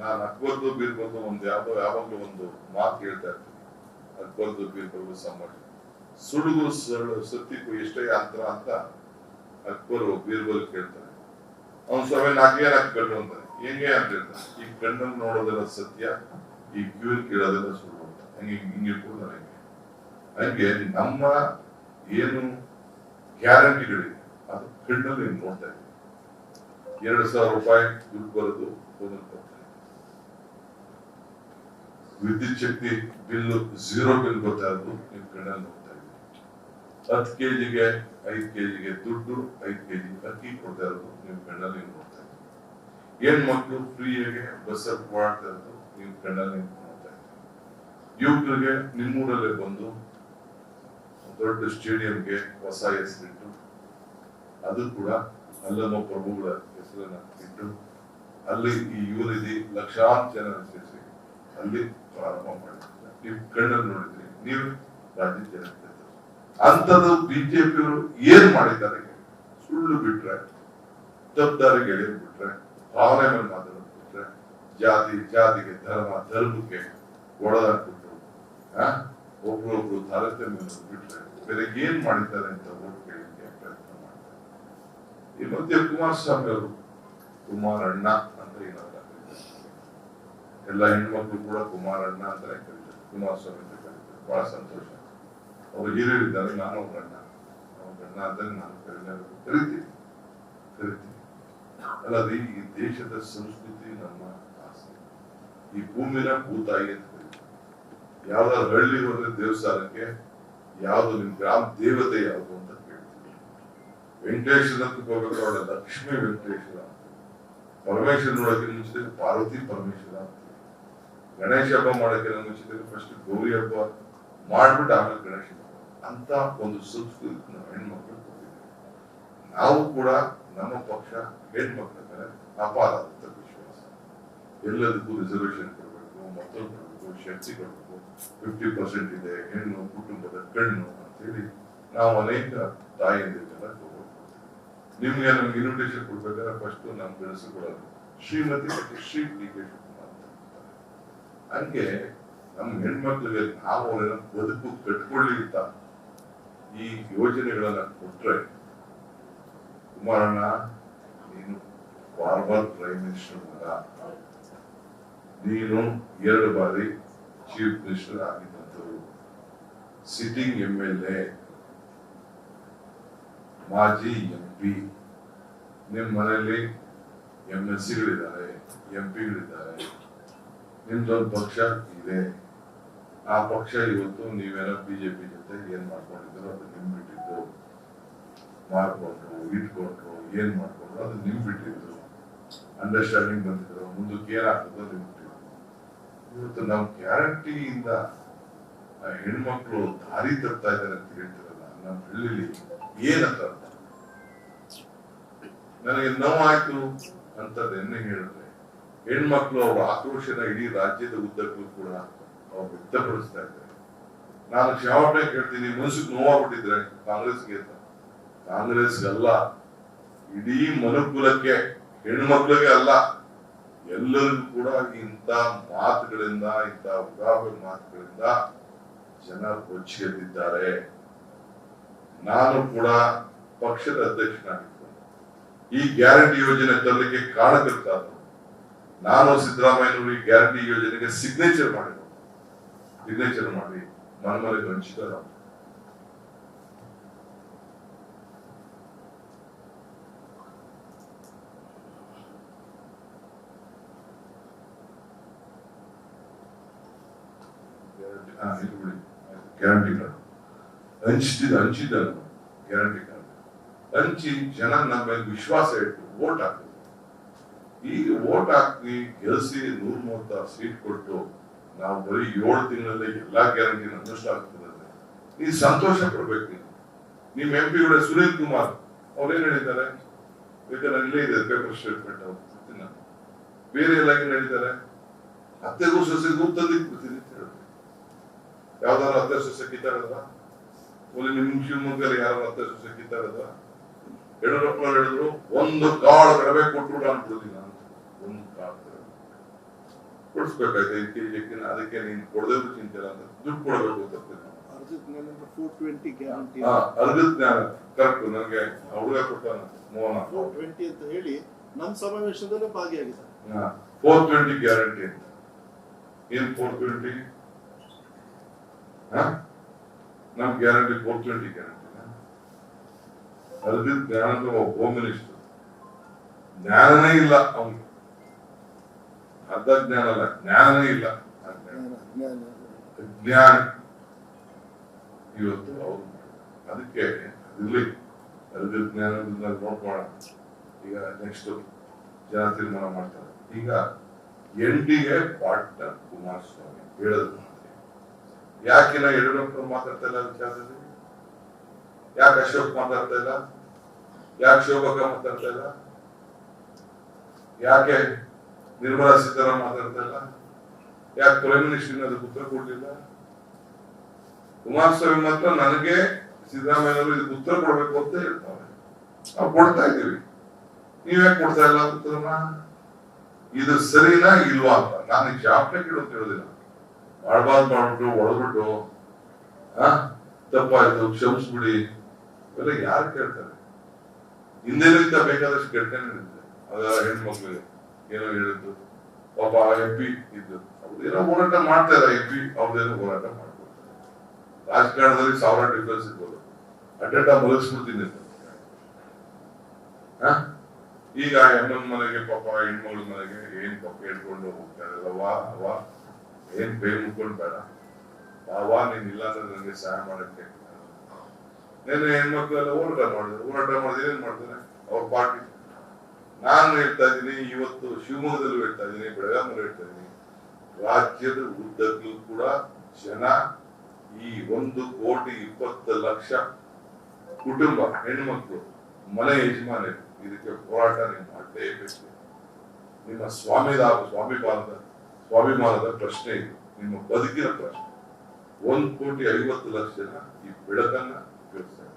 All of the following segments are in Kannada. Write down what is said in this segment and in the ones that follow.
ನಾನು ಅಕ್ಬರ್ದು ಬೀರ್ಬಲ್ದು ಒಂದು ಯಾವ್ದೋ ಯಾವಾಗ್ಲೂ ಒಂದು ಮಾತು ಹೇಳ್ತಾ ಇರ್ತೀನಿ. ಅಕ್ಬರ್ದು ಬೀರ್ಬಲ್ದು ಸಂಭಾಷಣೆ ಸುಡುಗು ಸತ್ಯಕ್ಕೂ ಎಷ್ಟೇ ಅಂತರ ಅಂತ ಅಕ್ಬರು ಬೀರ್ಬಲ್ ಕೇಳ್ತಾರೆ. ಅವ್ನು ಸ್ವಾಮಿ ನಾಲ್ಕೇ ನಾಲ್ಕು ಕಣ್ಣು ಅಂತಾನೆ. ಹೆಂಗೆ ಅಂತ ಹೇಳ್ತಾನೆ. ಈ ಕಣ್ಣಲ್ಲಿ ನೋಡೋದೆಲ್ಲ ಸತ್ಯ, ಈ ಕಿವಿಲ್ ಕೇಳೋದೆಲ್ಲ ಸುಳ್ಳು ಅಂತ. ಹಂಗೆ ಹಿಂಗೆ ಕೂಡ ನನಗೆ ಹಂಗೆ. ನಮ್ಮ ಏನು ಗ್ಯಾರಂಟಿಗಳಿದೆ, ಅದು ಕಣ್ಣಲ್ಲಿ ನೋಡ್ತಾ ಇದ್ದೀವಿ ಎರಡು ಸಾವಿರ ರೂಪಾಯಿ ದುಡ್ಡು ಬರೋದು ಒಂದೊಂದು ವಿದ್ಯುತ್ ಶಕ್ತಿ ಬಿಲ್ ಝೀರೋ ಬಿಲ್ ಬರ್ತಾ ಇರೋದು ನಿಮ್ ಕಣ್ಣಲ್ಲಿ ನೋಡ್ತಾ ಇದ್ರು ಹತ್ತು ಕೆಜಿಗೆ ಐದು ಕೆಜಿಗೆ ದುಡ್ಡು, ಐದು ಕೆಜಿ ಅಕ್ಕಿ ಕೊಡ್ತಾ ಇರೋದು ನೀವು ಕಣ್ಣಲ್ಲಿ ನೋಡ್ತಾ ಇದ್ರು ಏನ್ ಮಕ್ಕಳು ಫ್ರೀಯಾಗಿ ಬಸ್ಸಲ್ಲಿ ಮಾಡ್ತಾ ಇರೋದು ನೀವು ಕಣ್ಣಲ್ಲಿ ನೋಡ್ತಾ ಇದ್ರು ಯುವಕರಿಗೆ ನಿಮ್ಮೂರಲ್ಲೇ ಬಂದು ದೊಡ್ಡ ಸ್ಟೇಡಿಯಂಗೆ ಹೊಸ ಹೆಸರಿಟ್ಟು, ಅದು ಕೂಡ ಅಲ್ಲಮ್ಮ ಪ್ರಭುಗಳ ಹೆಸರನ್ನ ಇಟ್ಟು, ಅಲ್ಲಿ ಈ ಯುವನಿಧಿ ಲಕ್ಷಾಂತರ ಸೇರಿಸಿ ಅಲ್ಲಿ ಪ್ರಾರಂಭ ಮಾಡಿದ್ದಾರೆ. ನೀವು ಕಣ್ಣಲ್ಲಿ ನೋಡಿದ್ರಿ ನೀವು ರಾಜ್ಯ ಜನತೆ ಅಂತದ್ದು ಬಿಜೆಪಿಯವರು ಏನ್ ಮಾಡಿದ್ದಾರೆ ಸುಳ್ಳು ಬಿಟ್ರೆ ತಪ್ಪದಾರಿಗೆ ಎಳೆದು ಬಿಟ್ರೆ, ಭಾವನೆ ಮೇಲೆ ಮಾತಾಡೋದು ಬಿಟ್ರೆ, ಜಾತಿ, ಜಾತಿಗೆ, ಧರ್ಮ, ಧರ್ಮಕ್ಕೆ ಒಳಗಾಕ್ಬಿಟ್ಟು ಒಬ್ರೊಬ್ರು ತಾರತಮ್ಯ ಬಿಟ್ರೆ ಬೇರೆ ಏನ್ ಮಾಡಿದ್ದಾರೆ ಅಂತ ಓಟ್ ಕೇಳಲಿಕ್ಕೆ ಪ್ರಯತ್ನ ಮಾಡ್ತಾರೆ. ಈ ಮಧ್ಯೆ ಕುಮಾರಸ್ವಾಮಿ ಅವರು ಕುಮಾರಣ್ಣ ಅಂತ ಏನಾದ್ರು ಎಲ್ಲ ಹೆಣ್ಮಕ್ಳು ಕೂಡ ಕುಮಾರಣ್ಣ ಅಂತಾನೆ ಕರೀತಾರೆ ಕುಮಾರಸ್ವಾಮಿ ಅಂತ ಕರೀತಾರೆ ಬಹಳ ಸಂತೋಷ. ಅವ್ರು ಹಿರಿಯರಿದ್ದಾರೆ ನಾನು ಅವ್ರ ಅಣ್ಣ. ಅಂತಾನೆ ನಾನು ಕರೀಲೇಬೇಕು ಕರಿತೀನಿ. ಕರಿತೀನಿ. ಅಲ್ಲ ಈ ದೇಶದ ಸಂಸ್ಕೃತಿ ನಮ್ಮ ಆಸ್ತಿ ಈ ಭೂಮಿನ ಭೂತಾಯಿ ಅಂತ ಕರಿತೀವಿ ಯಾವ್ದಾದ್ರು ಹಳ್ಳಿ ಹೋದ್ರೆ ದೇವಸ್ಥಾನಕ್ಕೆ ಯಾವ್ದು ನಿಮ್ ಗ್ರಾಮ ದೇವತೆ ಯಾವುದು ಅಂತ ಕೇಳ್ತೀವಿ ವೆಂಕಟೇಶ್ವರ ಹೋಗ್ಬೇಕು ಅವಳ ಲಕ್ಷ್ಮೀ ವೆಂಕಟೇಶ್ವರ ಪರಮೇಶ್ವರ ನೋಡೋಕೆ ಮುಂಚಿತ ಪಾರ್ವತಿ ಪರಮೇಶ್ವರ ಅಂತ. ಗಣೇಶ ಹಬ್ಬ ಮಾಡೋಕೆ ಮುಂಚಿತ ಫಸ್ಟ್ ಗೌರಿ ಹಬ್ಬ ಮಾಡ್ಬಿಟ್ಟು ಆಮೇಲೆ ಗಣೇಶ ಅಂತ ಒಂದು ಸಂಸ್ಕೃತಿ ನಮ್ಮ ಹೆಣ್ಮಕ್ಳು. ನಾವು ಕೂಡ ನಮ್ಮ ಪಕ್ಷ ಹೆಣ್ಮಕ್ಳ ಮೇಲೆ ಅಪಾರ ವಿಶ್ವಾಸ. ಎಲ್ಲದಕ್ಕೂ ರಿಸರ್ವೇಶನ್ ಕೊಡಬೇಕು, ಮತ್ತೊಂದು ಕೊಡಬೇಕು, ಶಕ್ತಿ ಕೊಡಬೇಕು. ಫಿಫ್ಟಿ ಪರ್ಸೆಂಟ್ ಇದೆ, ಹೆಣ್ಣು, ಕುಟುಂಬದ ಕಣ್ಣು ಅಂತೇಳಿ ನಾವು ಅನೇಕ ತಗೊಂಡು ನಿಮ್ಗೆ ನಮ್ಗೆ ಇನ್ವಿಟೇಷನ್ ಕೊಡ್ಬೇಕಾದ್ರೆ ಫಸ್ಟ್ ನಮ್ ಗಣಸು ಕೊಡೋದು ಶ್ರೀಮತಿ ಮತ್ತು ಶ್ರೀ ಡಿ ಕೆ ಶಿವಕುಮಾರ್ ಅಂತ ಇರ್ತಾರೆ. ಹಂಗೆ ನಮ್ಮ ಹೆಣ್ಮಕ್ಳಿಗೆ ನಾವು ಬದುಕು ಕಟ್ಕೊಳ್ಳಿ ಅಂತ ಈ ಯೋಜನೆಗಳನ್ನ ಕೊಟ್ರೆ ಕುಮಾರಣ್ಣ, ನೀನು ಫಾರ್ಮರ್ ಪ್ರೈಮ್ ಮಿನಿಸ್ಟರ್ ಮಗ. ನೀನು ಎರಡು ಬಾರಿ ಚೀಫ್ ಮಿನಿಸ್ಟರ್ ಆಗಿದ್ದಂಥವ್ರು. ಸಿಟ್ಟಿಂಗ್ ಎಂ ಎಲ್ ಎ ಮಾಜಿ ಎಂ ಪಿ ನಿಮ್ಮ ಮನೆಯಲ್ಲಿ ಎಂ ಎಲ್ ಸಿಗಳಿದ್ದಾರೆ ಎಂ ಪಿಗಳಿದ್ದಾರೆ ನಿಮ್ದೊಂದು ಪಕ್ಷ ಇದೆ. ಆ ಪಕ್ಷ ಇವತ್ತು ನೀವೆಲ್ಲ ಬಿಜೆಪಿ ಜೊತೆ ಏನ್ ಮಾಡ್ಕೊಂಡಿದ್ರು ಅದು ನಿಮ್ ಬಿಟ್ಟಿದ್ದು ಮಾಡ್ಕೊಂಡ್ರು ಇಟ್ಕೊಂಡ್ರು, ಏನ್ ಮಾಡ್ಕೊಂಡ್ರು ಅದು ನಿಮ್ ಬಿಟ್ಟಿದ್ರು ಅಂಡರ್ಸ್ಟ್ಯಾಂಡಿಂಗ್ ಬಂದಿದ್ರು, ಮುಂದಕ್ಕೆ ಏನಾಗ್ತದೋ ನಿಮ್ ಬಿಟ್ಟಿದ್ರು ಇವತ್ತು ನಾವು ಗ್ಯಾರಂಟಿಯಿಂದ ಹೆಣ್ಮಕ್ಳು ದಾರಿ ತರ್ತಾ ಇದ್ದಾರೆ ಅಂತ ಹೇಳ್ತಿರಲ್ಲ ನಮ್ಮ ಹಳ್ಳಿಲಿ ಏನಂತ ನನಗೆ ನೋವಾಯ್ತು ಅಂತ ಎನ್ನೆ ಹೇಳಿದ್ರೆ. ಹೆಣ್ಮಕ್ಳು ಅವರ ಆಕ್ರೋಶನ ಇಡೀ ರಾಜ್ಯದ ಉದ್ದಕ್ಕೂ ಕೂಡ ಅವ್ರು ವ್ಯಕ್ತಪಡಿಸ್ತಾ ಇದ್ದಾರೆ. ನಾನು ಕ್ಷಮಾಪಣೆ ಕೇಳ್ತೀನಿ, ಮನಸ್ಸಿಗೆ ನೋವಾಗ್ಬಿಟ್ಟಿದ್ರೆ ಕಾಂಗ್ರೆಸ್ಗೆ ಅಂತ. ಕಾಂಗ್ರೆಸ್ ಅಲ್ಲ ಇಡೀ ಮನುಕುಲಕ್ಕೆ, ಹೆಣ್ಮಕ್ಳಿಗೆ ಅಲ್ಲ, ಎಲ್ಲರಿಗೂ ಕೂಡ ಇಂಥ ಮಾತುಗಳಿಂದ, ಇಂಥ ಉಗಾಬೆ ಮಾತುಗಳಿಂದ ಜನ ಕೊಚ್ಚಿಗೆದ್ದಿದ್ದಾರೆ ನಾನು ಕೂಡ ಪಕ್ಷದ ಅಧ್ಯಕ್ಷನಾಗಿದ್ದೆ ಈ ಗ್ಯಾರಂಟಿ ಯೋಜನೆ ತರಲಿಕ್ಕೆ ಕಾರಣಕರ್ತಾದ್ರು ನಾನು ಸಿದ್ದರಾಮಯ್ಯನವರಿಗೆ ಗ್ಯಾರಂಟಿ ಯೋಜನೆಗೆ ಸಿಗ್ನೇಚರ್ ಮಾಡಿ. ಸಿಗ್ನೇಚರ್ ಮಾಡಿ. ಮನಮನೆಗೆ ಹಂಚಿದಾರ ಕಾರ್ಡ್. ಹಂಚಿದ ಹಂಚಿದ ಗ್ಯಾರಂಟಿ ಕಾರ್ಡ್. ಹಂಚಿ ಜನ ನಮ್ಮ ಮೇಲೆ ವಿಶ್ವಾಸ ಇಟ್ಟು ವೋಟ್ ಹಾಕಿದ್ರು ಈಗ ವೋಟ್ ಹಾಕಿ ಗೆಲ್ಸಿ ನೂರ ಮೂವತ್ತಾರು ಸೀಟ್ ಕೊಟ್ಟು ನಾವು ಬರೀ ಏಳು ತಿಂಗಳಲ್ಲಿ ಎಲ್ಲಾ ಗ್ಯಾರಂಟಿ ಅನುಷ್ಠಾನ ಆಗ್ತದೆ ನೀ ಸಂತೋಷ ಪಡ್ಬೇಕು ನೀವು ನಿಮ್ ಎಂ ಕೂಡ ಸುನೀಲ್ ಕುಮಾರ್ ಅವ್ರೇನ್ ಹೇಳಿದ್ದಾರೆ? ಬೇಕಾದ್ರೆ ಇಲ್ಲೇ ಇದೆ ಪೇಪರ್ ಸ್ಟೇಟ್ಮೆಂಟ್ ಅವ್ರು ಬೇರೆ ಎಲ್ಲ ಏನ್ ಹೇಳಿದ್ದಾರೆ? ಅತ್ತೆಗೂ ಸೊಸೆಗೂ ತಂದಿಟ್ಬಿಡ್ತೀನಿ ಅಂತ ಹೇಳಿದ್ರು ಯಾವ್ದಾದ್ರು ಅತ್ತೆ ಸೊಸೆ ಕಿತ್ತಾಡದ್ರ ಒಲಿ ನಿಮ್ ಶಿವಮೊಗ್ಗದಲ್ಲಿ ಯಾರು ಅತ್ತೆ ಸೊಸೆ ಕಿತ್ತಾಡದ್ರ ಯಡಿಯೂರಪ್ಪನವ್ರು ಹೇಳಿದ್ರು, ಒಂದು ಕಾಳು ಕಡಿಮೆ ಕೊಟ್ಬಿಟ್ಟು ನಾನು. ಅಕ್ಕಿನ ಅದಕ್ಕೆ ನೀನು ಕೊಡದೇ ಚಿಂತೆ ಇಲ್ಲ ಅಂತ ದುಡ್ಡು ಕೊಡಬೇಕು ಅರ್ಗದ ಜ್ಞಾನ ಕರೆಕ್ಟ್ ನನಗೆ ಟ್ವೆಂಟಿ ಅಂತ ಹೇಳಿ ನಮ್ಮ ಗ್ಯಾರಂಟಿ ಅಂತ ಫೋರ್ ನಮ್ ಗ್ಯಾರಂಟಿ ಫೋರ್ ಟ್ವೆಂಟಿ ಗ್ಯಾರಂಟಿ ಅರ್ಗದ ಜ್ಞಾನ ಹೋಮ್ ಮಿನಿಸ್ಟರ್ ಜ್ಞಾನನೇ ಇಲ್ಲ ಅವನಿಗೆ ಅರ್ಧ ಜ್ಞಾನ ಅಲ್ಲ ಜ್ಞಾನನೇ ಇಲ್ಲ. ಜ್ಞಾನ. ಜ್ಞಾನ, ಜ್ಞಾನ. ಜ್ಞಾನ ಇವತ್ತು ಅದಕ್ಕೆ ಇರ್ಲಿ ಅದ್ರ ಜ್ಞಾನದಿಂದ ನೋಡ್ಕೋಣ ಈಗ ನೆಕ್ಸ್ಟ್ ಜನ ತೀರ್ಮಾನ ಮಾಡ್ತಾರೆ. ಈಗ ಎಂಡಿಗೆ ಪಾರ್ಟ್ನರ್ ಕುಮಾರಸ್ವಾಮಿ ಹೇಳಿದ್ರು ಯಾಕಿನ ಯಡಿಯೂರಪ್ಪ ಮಾತಾಡ್ತಾ ಇಲ್ಲ ವಿಚಾರದಲ್ಲಿ ಯಾಕೆ ಅಶೋಕ್ ಮಾತಾಡ್ತಾ ಇಲ್ಲ? ಯಾಕೆ ಶೋಭಕ್ಕ ಮಾತಾಡ್ತಾ ಇಲ್ಲ? ಯಾಕೆ ನಿರ್ಮಲಾ ಸೀತಾರಾಮ್ ಮಾತಾಡ್ತಾ ಇಲ್ಲ ಯಾಕೆ ಪ್ರೈಮ್ ಮಿನಿಸ್ಟರ್ ಅದಕ್ಕೆ ಉತ್ತರ ಕೊಡ್ಲಿಲ್ಲ? ಕುಮಾರಸ್ವಾಮಿ ಮಾತ್ರ ನನಗೆ ಸಿದ್ದರಾಮಯ್ಯ ಅವರು ಇದಕ್ಕೆ ಉತ್ತರ ಕೊಡ್ಬೇಕು ಅಂತ ಹೇಳ್ತಾರೆ. ನಾವು ಕೊಡ್ತಾ ಇದ್ದೀವಿ. ನೀವ್ ಯಾಕೆ ಕೊಡ್ತಾ ಇಲ್ಲ ಉತ್ತರನ ಇದು ಸರಿನಾ ಇಲ್ವಾ ಅಂತ. ನಾನು ಜಾಬ್ನೆ ಕೇಳೋದು ಹೇಳೋದಿಲ್ಲ ಮಾಡ್ಬಾರ್ದು ಮಾಡ್ಬಿಟ್ಟು ಹೊಡೆದ್ಬಿಟ್ಟು ಆ, ತಪ್ಪಾಯ್ತು, ಕ್ಷಮಿಸ್ಬಿಡಿ. ಇವೆಲ್ಲ ಯಾರು ಕೇಳ್ತಾರೆ? ಹಿಂದೆ ಬೇಕಾದಷ್ಟು ಘಟನೆ ನಡೆದಿದೆ. ಹೆಣ್ಮಕ್ಳಿಗೆ ಏನೋ ಹೇಳಿದ್ದು ಪಾಪ ಪಿ ಇದ್ದು ಏನೋ ಹೋರಾಟ ಮಾಡ್ತಾ ಇದ್ದಾರೆ ಎಂ ಪಿ ಅವ್ರದ್ದೇನೋ ಹೋರಾಟ ಮಾಡ್ಕೊಳ್ತಾರೆ. ರಾಜಕಾರಣದಲ್ಲಿ ಸಾವಿರ ಡಿಫ್ರೆನ್ಸ್ ಇರ್ಬೋದು. ಅಡ್ಡ ಹ? ಈಗ ಹೆಣ್ಣನ್ ಮನೆಗೆ ಪಾಪ ಹೆಣ್ಮಗಳ ಮನೆಗೆ ಏನ್ ಪಾಪ ಹೇಳ್ಕೊಂಡು ಹೋಗ್ತಾರೆ? ವಾ ವಾ ಏನ್ ಬೇಗ ಮುಕ್ಕೊಂಡು ಬೇಡ. ವಾ ನೀನ್ ಇಲ್ಲ ಅಂದ್ರೆ ನನಗೆ ಸಹಾಯ ಮಾಡಕ್ಕೆ ನೆನ್ನೆ ಹೆಣ್ಮಕ್ಳು ಎಲ್ಲ ಹೋರಾಟ ಮಾಡಿದ್ರು, ಹೋರಾಟ ಮಾಡಿದ್ರೆ ಏನ್ ಮಾಡ್ತಾರೆ? ಅವ್ರ ಪಾರ್ಟಿ ನಾನು ಹೇಳ್ತಾ ಇದ್ದೀನಿ, ಇವತ್ತು ಶಿವಮೊಗ್ಗದಲ್ಲೂ ಹೇಳ್ತಾ ಇದ್ದೀನಿ ಬೆಳಗಾಮಲ್ಲೂ ಹೇಳ್ತಾ ಇದ್ದೀನಿ. ರಾಜ್ಯದ ಉದ್ದಕ್ಕೂ ಕೂಡ ಜನ ಈ ಒಂದು ಕೋಟಿ ಇಪ್ಪತ್ತು ಲಕ್ಷ ಕುಟುಂಬ ಹೆಣ್ಮಕ್ಳು ಮನೆ ಯಜಮಾನ ಇದಕ್ಕೆ ಹೋರಾಟ ನೀವು ಮಾಡಲೇಬೇಕು. ನಿಮ್ಮ ಸ್ವಾಮಿದ ಸ್ವಾಭಿಮಾನದ ಸ್ವಾಭಿಮಾನದ ಪ್ರಶ್ನೆ ಇದು. ನಿಮ್ಮ ಬದುಕಿನ ಪ್ರಶ್ನೆ. ಒಂದು ಕೋಟಿ ಐವತ್ತು ಲಕ್ಷ ಜನ ಈ ಬೆಳಕನ್ನ ಉಪಯೋಗಿಸ್ತಾರೆ.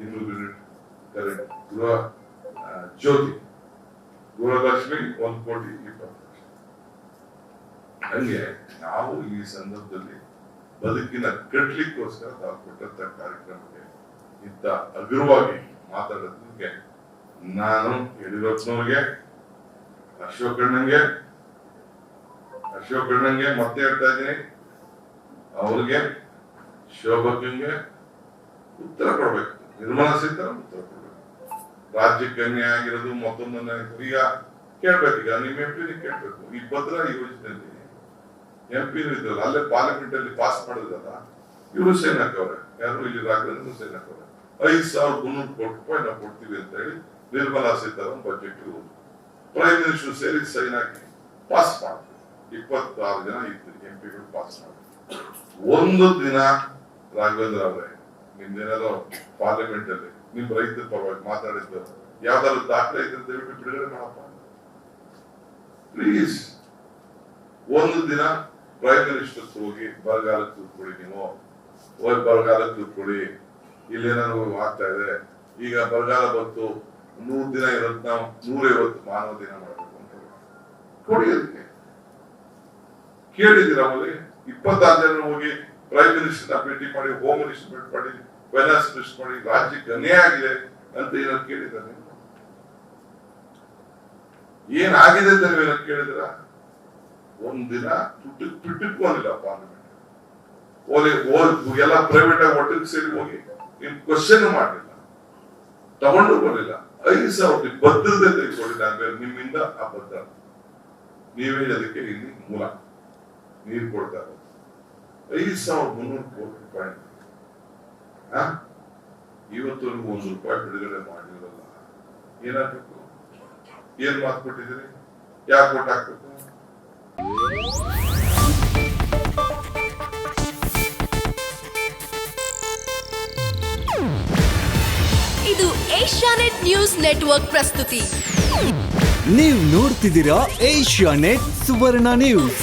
ಯೂನಿಟ್ ಕರೆಂಟ್ ಗೃಹ ಜ್ಯೋತಿ. ಗೃಹಲಕ್ಷ್ಮಿ ಒಂದು ಕೋಟಿ ಇಪ್ಪತ್ತು ಲಕ್ಷ. ಹಂಗೆ ನಾವು ಈ ಸಂದರ್ಭದಲ್ಲಿ ಬದುಕಿನ ಕಟ್ಲಿಕ್ಕೋಸ್ಕರ ತಾವು ಕೊಟ್ಟಂತ ಕಾರ್ಯಕ್ರಮಕ್ಕೆ ಇಂತ ಅಗ್ರವಾಗಿ ಮಾತಾಡೋದಕ್ಕೆ ನಾನು ಯಡಿಯೂರಪ್ಪನವ್ರಿಗೆ ಅಶೋಕಣ್ಣಂಗೆ ಅಶೋಕಣ್ಣಂಗೆ ಮತ್ತೆ ಹೇಳ್ತಾ ಇದ್ದೀನಿ. ಅವ್ರಿಗೆ ಶೋಭಕ್ಕಂಗೆ ಉತ್ತರ ಕೊಡ್ಬೇಕು. ನಿರ್ಮಲಾ ಉತ್ತರ ಕೊಡ್ಬೇಕು. ರಾಜ್ಯಕ್ಕೆ ಅನ್ಯಾಯ ಆಗಿರೋದು ಮತ್ತೊಂದನ್ನ ಈಗ ಕೇಳ್ಬೇಕು, ಈಗ ನಿಮ್ಮ ಎಂ ಪಿ ಕೇಳ್ಬೇಕು. ಈ ಭದ್ರಾ ಯೋಜನೆಯಲ್ಲಿ ಎಂ ಪಿ ಇದ್ರಲ್ಲ ಅಲ್ಲೇ ಪಾರ್ಲಿಮೆಂಟ್ ಅಲ್ಲಿ ಪಾಸ್ ಮಾಡಿದ್ರಲ್ಲ ಇವರು ಸೇನಕ್ ಅವರೇ. ಯಾರು ಇಲ್ಲಿ ರಾಘವೇಂದ್ರ ಸೇನಕ್ ಅವರೇ? ಐದ್ ಸಾವಿರ ಮುನ್ನೂರು ಕೋಟಿ ರೂಪಾಯಿ ನಾವು ಕೊಡ್ತೀವಿ ಅಂತ ಹೇಳಿ Nirmala Sitharaman budget prime minister ಸೇರಿ ಸೈನ್ ಹಾಕಿ ಪಾಸ್ ಮಾಡಿದ್ರು ಇಪ್ಪತ್ತಾರು ಜನ ಇತ್ತು ಎಂ ಪಿಗಳು ಪಾಸ್ ಮಾಡಿದ್ರು. ಒಂದು ದಿನ ರಾಘವೇಂದ್ರ ಅವರೇ, ನಿಮ್ದೇನಾದ್ರು ಪಾರ್ಲಿಮೆಂಟ್ ಅಲ್ಲಿ ನಿಮ್ ರೈತರ ಪರವಾಗಿ ಮಾತಾಡಿದ್ದು ಯಾವ್ದಾದ್ರು ದಾಖಲೆ ಇದ್ರೆ ದಯವಿಟ್ಟು ಬಿಡುಗಡೆ ಮಾಡಪ್ಪ. ಪ್ಲೀಸ್ ಒಂದು ದಿನ ಪ್ರೈಮ್ ಮಿನಿಸ್ಟರ್ ಹೋಗಿ ಬರಗಾಲಕ್ಕೆ ಕೂತ್ಕೊಳ್ಳಿ ನೀವು. ಹೋಗಿ ಬರಗಾಲಕ್ಕೆ ಕೂತ್ಕೊಳ್ಳಿ. ಇಲ್ಲೇನಾದ್ರು ಆಗ್ತಾ ಇದೆ. ಈಗ ಬರಗಾಲ ಬಂತು. ನೂರ್ ದಿನ ಇರತ್ತ ನಾವು. ನೂರೈವತ್ತು ಮಾನವ ದಿನ ಮಾಡಬೇಕು ಅಂತ ಕೊಡಿ ಅದಕ್ಕೆ. ಕೇಳಿದ್ದೀರಾ ಅವಲ್ಲಿ ಇಪ್ಪತ್ತಾರು ಜನ ಹೋಗಿ ಪ್ರೈಮ್ ಮಿನಿಸ್ಟರ್ ಭೇಟಿ ಮಾಡಿ ಹೋಮ್ ಮಿನಿಸ್ಟರ್ ಭೇಟಿ ಮಾಡಿ. ಫೈನಾನ್ಸ್ ಮಿಸ್ ಮಾಡಿ ರಾಜ್ಯಕ್ಕೆ ಅನ್ಯಾಯ ಆಗಿದೆ ಅಂತ ಏನಾದ್ರು ಕೇಳಿದ್ದಾನೆ? ಏನಾಗಿದೆ ಅಂತ ನೀವೇನಾದ್ರು ಕೇಳಿದ್ರ ಒಂದಿನ ತುಟ್ಟು ಹೋಗಿಲ್ಲ ಪಾರ್ಲಿಮೆಂಟ್ ಓಲಿ ಓದ್ ಎಲ್ಲ ಪ್ರೈವೇಟ್ ಆಗಿ ಹೋಟೆಲ್ ಸೇರಿ ಹೋಗಿ ನಿಮ್ ಕ್ವಶನ್ ಮಾಡಲಿಲ್ಲ. ತಗೊಂಡು ಬರಲಿಲ್ಲ. ಐದು ಸಾವಿರ ಭದ್ರತೆ ಅಂದ್ರೆ ನಿಮ್ಮಿಂದ ಆ ಬದ್ಧ ನೀವೇ ಅದಕ್ಕೆ ಇಲ್ಲಿ ಮೂಲ. ನೀರು ಕೊಡ್ತಾರೆ ಐದು ಸಾವಿರದ ಮುನ್ನೂರು ಕೋಟಿ ರೂಪಾಯಿ. ಆ? ಮೂರು ಒಂದು ರೂಪಾಯಿ ಬಿಡುಗಡೆ ಮಾಡಿರಲ್ಲ ಏನಾಗಬೇಕು? ಏನ್ ಮಾತು ಕೊಟ್ಟಿದ್ದೀರಿ? ಯಾಕೆ ಕೊಟ್ಟು ಹಾಕ್ಬೇಕು? ಇದು ಏಷ್ಯಾನೆಟ್ ನ್ಯೂಸ್ ನೆಟ್ವರ್ಕ್ ಪ್ರಸ್ತುತಿ. ನೀವು ನೋಡ್ತಿದ್ದೀರಾ ಏಷ್ಯಾನೆಟ್ ಸುವರ್ಣ ನ್ಯೂಸ್.